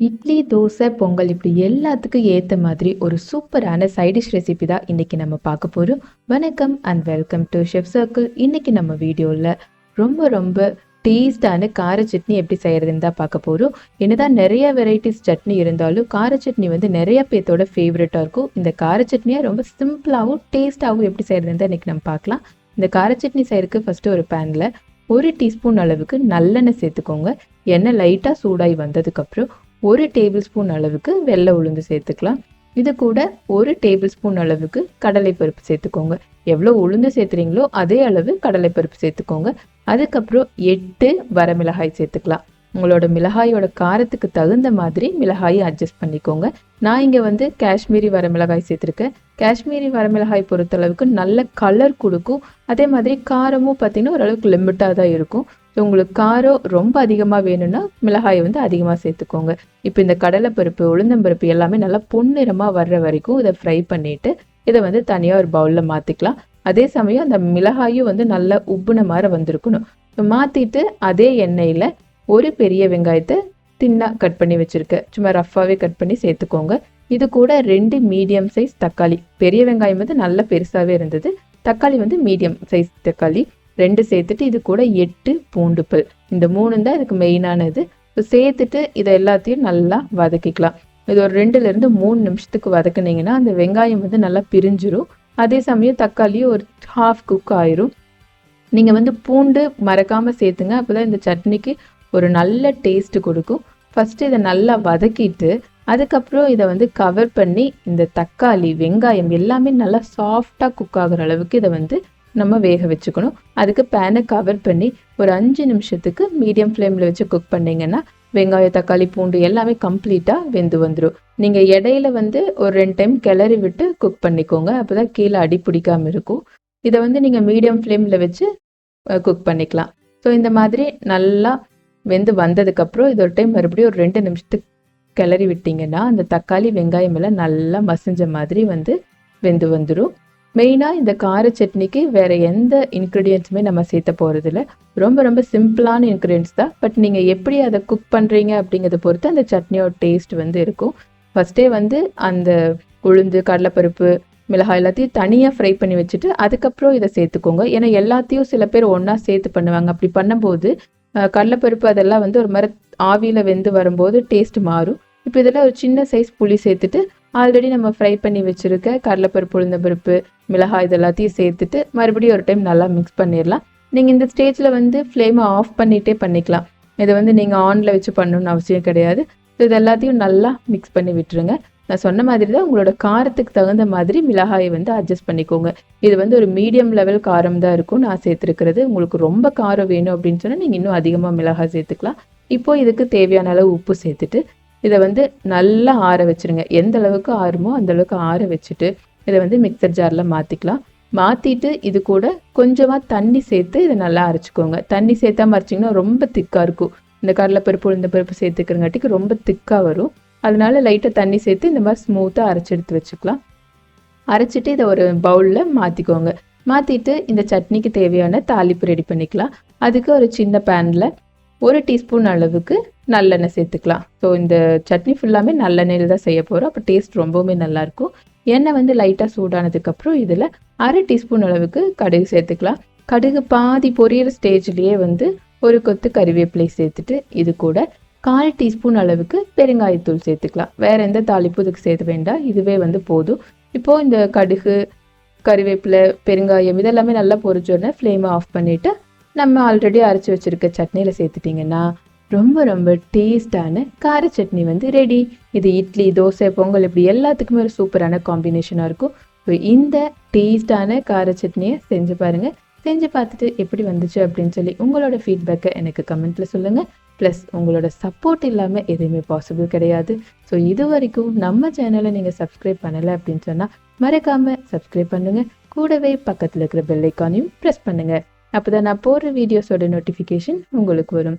இட்லி தோசை பொங்கல் இப்படி எல்லாத்துக்கும் ஏற்ற மாதிரி ஒரு சூப்பரான சைடிஷ் ரெசிபி தான் இன்னைக்கு நம்ம பார்க்க போகிறோம் வணக்கம் and welcome to chef circle இன்னைக்கு நம்ம வீடியோவில் ரொம்ப ரொம்ப டேஸ்டான கார சட்னி எப்படி செய்கிறதுன்னு தான் பார்க்க போகிறோம் என்னதான் நிறைய வெரைட்டிஸ் சட்னி இருந்தாலும் கார சட்னி வந்து நிறைய பேர்த்தோட ஃபேவரட்டாக இருக்கும். இந்த கார சட்னியை ரொம்ப சிம்பிளாகவும் டேஸ்ட்டாகவும் எப்படி செய்கிறதுன்னு தான் இன்றைக்கி நம்ம பார்க்கலாம். இந்த கார சட்னி செய்யறதுக்கு ஃபஸ்ட்டு ஒரு பேனில் ஒரு டீஸ்பூன் அளவுக்கு நல்லெண்ணெய் சேர்த்துக்கோங்க. எண்ணெய் லைட்டாக சூடாகி வந்ததுக்கப்புறம் ஒரு டேபிள் ஸ்பூன் அளவுக்கு வெள்ளை உளுந்து சேர்த்துக்கலாம். இது கூட ஒரு டேபிள் ஸ்பூன் அளவுக்கு கடலைப்பருப்பு சேர்த்துக்கோங்க. எவ்வளோ உளுந்து சேர்த்துறீங்களோ அதே அளவு கடலைப்பருப்பு சேர்த்துக்கோங்க. அதுக்கப்புறம் எட்டு வரமிளகாய் சேர்த்துக்கலாம். உங்களோட மிளகாயோட காரத்துக்கு தகுந்த மாதிரி மிளகாயை அட்ஜஸ்ட் பண்ணிக்கோங்க. நான் இங்கே வந்து காஷ்மீரி வரமிளகாய் சேர்த்துருக்கேன். காஷ்மீரி வரமிளகாய் பொறுத்தளவுக்கு நல்ல கலர் கொடுக்கும். அதே மாதிரி காரமும் பார்த்தீங்கன்னா ஓரளவுக்கு லிமிட்டாக தான் இருக்கும். உங்களுக்கு காரம் ரொம்ப அதிகமாக வேணும்னா மிளகாயை வந்து அதிகமாக சேர்த்துக்கோங்க. இப்போ இந்த கடலைப்பருப்பு உளுந்தம்பருப்பு எல்லாமே நல்லா பொன்னிறமாக வர்ற வரைக்கும் இதை ஃப்ரை பண்ணிவிட்டு இதை வந்து தனியாக ஒரு பவுலில் மாற்றிக்கலாம் அதே சமயம் அந்த மிளகாயும் வந்து நல்லா உப்புன மாதிரி வந்திருக்கணும். மாற்றிட்டு அதே எண்ணெயில் ஒரு பெரிய வெங்காயத்தை தின்னாக கட் பண்ணி வச்சுருக்கேன். சும்மா ரஃப்பாகவே கட் பண்ணி சேர்த்துக்கோங்க. இது கூட ரெண்டு மீடியம் சைஸ் தக்காளி. பெரிய வெங்காயம் வந்து நல்ல பெருசாகவே இருந்தது. தக்காளி வந்து மீடியம் சைஸ் தக்காளி. ரெண்டு சேர்த்துட்டு இது கூட எட்டு பூண்டு பல். இந்த மூணு தான் இதுக்கு மெயினானது ஸோ சேர்த்துட்டு இதை எல்லாத்தையும் நல்லா வதக்கிக்கலாம். இது ஒரு ரெண்டுலேருந்து மூணு நிமிஷத்துக்கு வதக்குனீங்கன்னா அந்த வெங்காயம் வந்து நல்லா பிரிஞ்சிரும். அதே சமயம் தக்காளியும் ஒரு ஹாஃப் குக் ஆயிரும். நீங்கள் வந்து பூண்டு மறக்காமல் சேர்த்துங்க. அப்போ தான் இந்த சட்னிக்கு ஒரு நல்ல டேஸ்ட் கொடுக்கும். ஃபஸ்ட்டு இதை நல்லா வதக்கிட்டு அதுக்கப்புறம் இதை வந்து கவர் பண்ணி இந்த தக்காளி வெங்காயம் எல்லாமே நல்லா சாஃப்டாக குக் ஆகுற அளவுக்கு இதை வந்து நம்ம வேக வச்சுக்கணும். அதுக்கு பேனை கவர் பண்ணி ஒரு அஞ்சு நிமிஷத்துக்கு மீடியம் ஃப்ளேமில் வச்சு குக் பண்ணிங்கன்னா வெங்காயம் தக்காளி பூண்டு எல்லாமே கம்ப்ளீட்டாக வெந்து வந்துடும் நீங்கள் இடையில வந்து ஒரு ரெண்டு டைம் கிளறி விட்டு குக் பண்ணிக்கோங்க. அப்போ தான் கீழே அடி பிடிக்காமல் இருக்கும். இதை வந்து நீங்கள் மீடியம் ஃப்ளேமில் வச்சு குக் பண்ணிக்கலாம். ஸோ இந்த மாதிரி நல்லா வெந்து வந்ததுக்கப்புறம் இது ஒரு டைம் மறுபடியும் ஒரு ரெண்டு நிமிஷத்துக்கு கிளறி விட்டிங்கன்னா அந்த தக்காளி வெங்காயம் எல்லாம் நல்லா மசிஞ்ச மாதிரி வந்து வெந்து வந்துடும் மெயினாக இந்த கார சட்னிக்கு வேறு எந்த இன்க்ரீடியன்ஸுமே நம்ம சேர்த்த போகிறதில்ல ரொம்ப ரொம்ப சிம்பிளான இன்க்ரீடியன்ஸ் தான். பட் நீங்கள் எப்படி அதை குக் பண்ணுறீங்க அப்படிங்கிறத பொறுத்து அந்த சட்னியோட டேஸ்ட் வந்து இருக்கும். ஃபஸ்ட்டே வந்து அந்த உளுந்து கடலைப்பருப்பு மிளகாய் எல்லாத்தையும் தனியாக ஃப்ரை பண்ணி வச்சுட்டு அதுக்கப்புறம் இதை சேர்த்துக்கோங்க. ஏன்னா எல்லாத்தையும் சில பேர் ஒன்றா சேர்த்து பண்ணுவாங்க. அப்படி பண்ணும்போது கடலைப்பருப்பு அதெல்லாம் வந்து ஒரு மாதிரி ஆவியில் வெந்து வரும்போது டேஸ்ட் மாறும். இப்போ இதில் ஒரு சின்ன சைஸ் புளி சேர்த்துட்டு ஆல்ரெடி நம்ம ஃப்ரை பண்ணி வச்சுருக்க கடலைப்பருப்பு உளுந்தப்பருப்பு மிளகாய் இது எல்லாத்தையும் சேர்த்துட்டு மறுபடியும் ஒரு டைம் நல்லா மிக்ஸ் பண்ணிடலாம் நீங்கள் இந்த ஸ்டேஜில் வந்து ஃப்ளேமை ஆஃப் பண்ணிகிட்டே பண்ணிக்கலாம். இதை வந்து நீங்கள் ஆனில் வச்சு பண்ணணும்னு அவசியம் கிடையாது. ஸோ இது எல்லாத்தையும் நல்லா மிக்ஸ் பண்ணி விட்டுருங்க. நான் சொன்ன மாதிரி தான் உங்களோட காரத்துக்கு தகுந்த மாதிரி மிளகாயை வந்து அட்ஜஸ்ட் பண்ணிக்கோங்க. இது வந்து ஒரு மீடியம் லெவல் காரம் தான் இருக்கும். நான் சேர்த்துருக்கிறது. உங்களுக்கு ரொம்ப காரம் வேணும் அப்படின்னு சொன்னால் நீங்கள் இன்னும் அதிகமாக மிளகாய் சேர்த்துக்கலாம். இப்போ இதுக்கு தேவையான அளவு உப்பு சேர்த்துட்டு இதை வந்து நல்லா ஆற வச்சுருங்க. எந்த அளவுக்கு ஆறுமோ அந்த அளவுக்கு ஆற வச்சுட்டு இதை வந்து மிக்சர் ஜாரில் மாற்றிக்கலாம் மாற்றிட்டு இது கூட கொஞ்சமாக தண்ணி சேர்த்து இதை நல்லா அரைச்சிக்கோங்க. தண்ணி சேர்த்தாம அரைச்சிங்கன்னா ரொம்ப திக்காக இருக்கும். இந்த கடலைப்பருப்பு உளுந்த பருப்பு சேர்த்துக்கிறங்காட்டிக்கு ரொம்ப திக்காக வரும். அதனால லைட்டாக தண்ணி சேர்த்து இந்த மாதிரி ஸ்மூத்தாக அரைச்சி எடுத்து வச்சுக்கலாம். அரைச்சிட்டு இதை ஒரு பவுலில் மாற்றிக்கோங்க மாற்றிட்டு இந்த சட்னிக்கு தேவையான தாளிப்பு ரெடி பண்ணிக்கலாம். அதுக்கு ஒரு சின்ன பேனில் ஒரு டீஸ்பூன் அளவுக்கு நல்லெண்ணெய் சேர்த்துக்கலாம். ஸோ இந்த சட்னி ஃபுல்லாமே நல்லெண்ணெயில் தான் செய்ய போகிறோம் அப்போ டேஸ்ட் ரொம்பவுமே நல்லாயிருக்கும் எண்ணெய் வந்து லைட்டாக சூடானதுக்கப்புறம் இதில் அரை டீஸ்பூன் அளவுக்கு கடுகு சேர்த்துக்கலாம். கடுகு பாதி பொரியிற ஸ்டேஜ்லேயே வந்து ஒரு கொத்து கறிவேப்பிலை சேர்த்துட்டு இது கூட கால் டீஸ்பூன் அளவுக்கு பெருங்காயத்தூள் சேர்த்துக்கலாம். வேறு எந்த தாளிப்பும் இதுக்கு சேர்த்து வேண்டாம். இதுவே வந்து போதும். இப்போது இந்த கடுகு கறிவேப்பிலை பெருங்காயம் இதெல்லாமே நல்லா பொரிச்சோடனே ஃப்ளேமை ஆஃப் பண்ணிவிட்டு நம்ம ஆல்ரெடி அரைச்சி வச்சுருக்க சட்னியில் சேர்த்துட்டிங்கன்னா ரொம்ப ரொம்ப டேஸ்டான கார சட்னி வந்து ரெடி இது இட்லி தோசை பொங்கல் இப்படி எல்லாத்துக்குமே ஒரு சூப்பரான காம்பினேஷனாக இருக்கும். ஸோ இந்த டேஸ்டான கார சட்னியை செஞ்சு பாருங்கள் செஞ்சு பார்த்துட்டு எப்படி வந்துச்சு அப்படின்னு சொல்லி உங்களோட ஃபீட்பேக்கை எனக்கு கமெண்ட்டில் சொல்லுங்கள் ப்ளஸ் உங்களோட சப்போர்ட் இல்லாமல் எதுவுமே பாசிபிள் கிடையாது. ஸோ இது வரைக்கும் நம்ம சேனலை நீங்கள் சப்ஸ்கிரைப் பண்ணலை அப்படின்னு சொன்னால் மறக்காமல் சப்ஸ்கிரைப் பண்ணுங்கள் கூடவே பக்கத்தில் இருக்கிற பெல் ஐக்கானையும் ப்ரெஸ் பண்ணுங்கள் அப்போ தான் நான் போடுற வீடியோஸோட நோட்டிஃபிகேஷன் உங்களுக்கு வரும்.